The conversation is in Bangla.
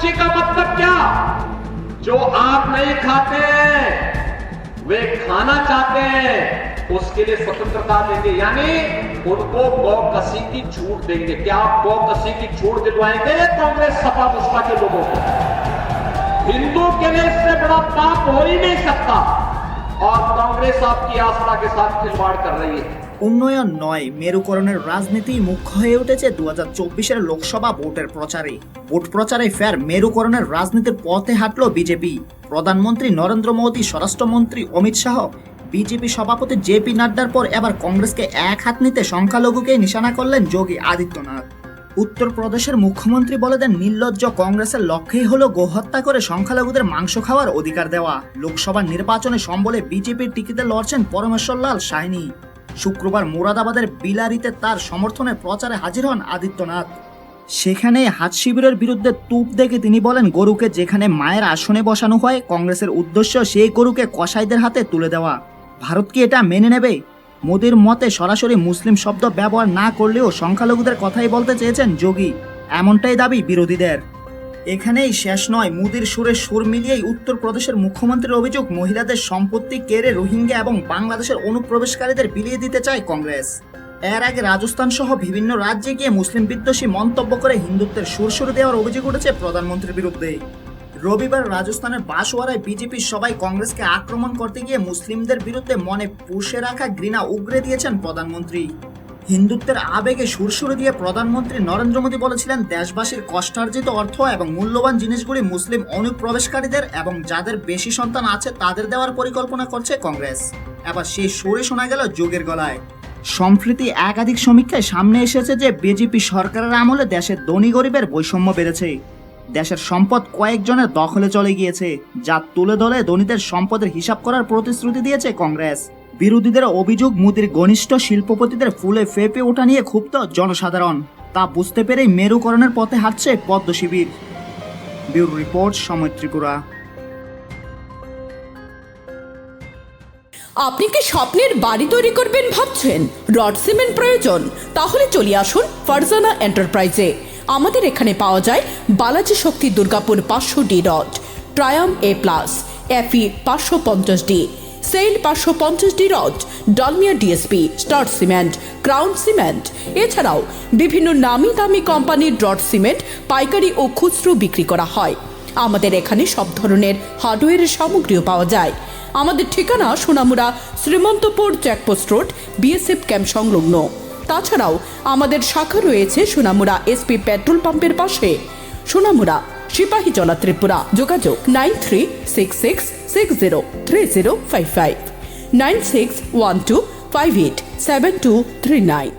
डेमोक्रेसी का मतलब क्या? जो आप नहीं खाते हैं, वे खाना चाहते हैं, उसके लिए स्वतंत्रता देंगे। यानी उनको गौकसी की छूट देंगे। क्या आप गौकसी की छूट दिलवाएँगे? कांग्रेस सपा बसपा के लोगों को। हिंदू के लिए इससे बड़ा पाप हो ही नहीं सकता। और कांग्रेस आपकी आस्था के साथ खिलवाड़ कर रही है। উন্নয়ন নয়, মেরুকরণের রাজনীতি মুখ্য হয়ে উঠেছে দু হাজার চব্বিশের লোকসভা ভোটের প্রচারে। ভোট প্রচারে ফের মেরুকরণের রাজনীতির পথে হাঁটল বিজেপি। প্রধানমন্ত্রী নরেন্দ্র মোদী, স্বরাষ্ট্রমন্ত্রী অমিত শাহ, বিজেপি সভাপতি জেপি নাড্ডার পর এবার কংগ্রেসকে এক হাত নিতে সংখ্যালঘুকে নিশানা করলেন যোগী আদিত্যনাথ। উত্তরপ্রদেশের মুখ্যমন্ত্রী বলে দেন, নির্লজ্জ কংগ্রেসের লক্ষ্যেই হলো গোহত্যা করে সংখ্যালঘুদের মাংস খাওয়ার অধিকার দেওয়া। লোকসভা নির্বাচনে সম্বলে বিজেপির টিকিটে লড়ছেন পরমেশ্বর লাল সাহনি। শুক্রবার মুরাদাবাদের বিলারিতে তার সমর্থনে প্রচারে হাজির হন আদিত্যনাথ। সেখানে হাত শিবিরের বিরুদ্ধে তুপ দেখে তিনি বলেন, গরুকে যেখানে মায়ের আসনে বসানো হয়, কংগ্রেসের উদ্দেশ্য সেই গরুকে কসাইদের হাতে তুলে দেওয়া। ভারত কি এটা মেনে নেবে? মোদির মতে সরাসরি মুসলিম শব্দ ব্যবহার না করলেও সংখ্যালঘুদের কথাই বলতে চেয়েছেন যোগী। এমনটাই দাবি বিরোধীদের। এখানেই শেষ নয়। মুদির সুরে সুর মিলিয়েই উত্তরপ্রদেশের মুখ্যমন্ত্রীর অভিযোগ, মহিলাদের সম্পত্তি কেড়ে রোহিঙ্গা এবং বাংলাদেশের অনুপ্রবেশকারীদের বিলিয়ে দিতে চায় কংগ্রেস। এর আগে রাজস্থান সহ বিভিন্ন রাজ্যে গিয়ে মুসলিম বিদ্বেষী মন্তব্য করে হিন্দুত্বের সুর সুর দেওয়ার অভিযোগ উঠেছে প্রধানমন্ত্রীর বিরুদ্ধে। রবিবার রাজস্থানের বাঁশওয়ারায় বিজেপির সবাই কংগ্রেসকে আক্রমণ করতে গিয়ে মুসলিমদের বিরুদ্ধে মনে পুষে রাখা ঘৃণা উগরে দিয়েছেন প্রধানমন্ত্রী। হিন্দুত্বের আবেগে সুরসুরে দিয়ে প্রধানমন্ত্রী নরেন্দ্র মোদী বলেছিলেন, দেশবাসীর কষ্টার্জিত অর্থ এবং মূল্যবান জিনিসগুলি মুসলিম অনুপ্রবেশকারীদের এবং যাদের বেশি সন্তান আছে তাদের দেওয়ার পরিকল্পনা করছে কংগ্রেস। এবার সেই সুরে শোনা গেল যোগের গলায়। সম্প্রতি একাধিক সমীক্ষায় সামনে এসেছে যে, বিজেপি সরকারের আমলে দেশের ধনী গরিবের বৈষম্য বেড়েছে। দেশের সম্পদ কয়েকজনের দখলে চলে গিয়েছে, যা তুলে ধরে ধনীদের সম্পদের হিসাব করার প্রতিশ্রুতি দিয়েছে কংগ্রেস। বিরোধীদের অভিযোগ, মোদীর ঘনিষ্ঠ শিল্পপতিদের ফুলে ফেপে ওঠা নিয়ে ক্ষুব্ধ জনসাধারণ। তা বুঝতে পেরেই মেরুকরণের পথে হাঁটছে পদ্ম শিবির। ব্যুরো রিপোর্ট, সময় ত্রিপুরা। আপনি কি স্বপ্নের বাড়ি তৈরি করবেন ভাবছেন? রড সিমেন্ট প্রয়োজন। তাহলে চলে আসুন ফারজানা এন্টারপ্রাইজে। আমাদের এখানে পাওয়া যায় বালাজি শক্তি দুর্গাপুর পাঁচশো ডি রড, ট্রায়াম এ প্লাস, এফি পাঁচশো পঞ্চাশ ডি, সেল পাঁচশো পঞ্চাশ D rod, Dalmia DSP, star cement, crown cement. এছাড়াও বিভিন্ন নামি দামি কোম্পানির রড সিমেন্ট, পাইকারি ও খুচরো বিক্রি করা হয়। আমাদের এখানে সব ধরনের হার্ডওয়্যারের সামগ্রীও পাওয়া যায়। আমাদের ঠিকানা Sonamura Shrimantapur, checkpost road, BSF camp সংলগ্ন। তাছাড়াও আমাদের শাখা রয়েছে সোনামুড়া এসপি পেট্রোল পাম্পের পাশে। সোনামুড়া, সিপাহী জলা ত্রিপুরা। যোগাযোগ nine three six six six zero three zero five five. Nine six one two five eight seven two three nine.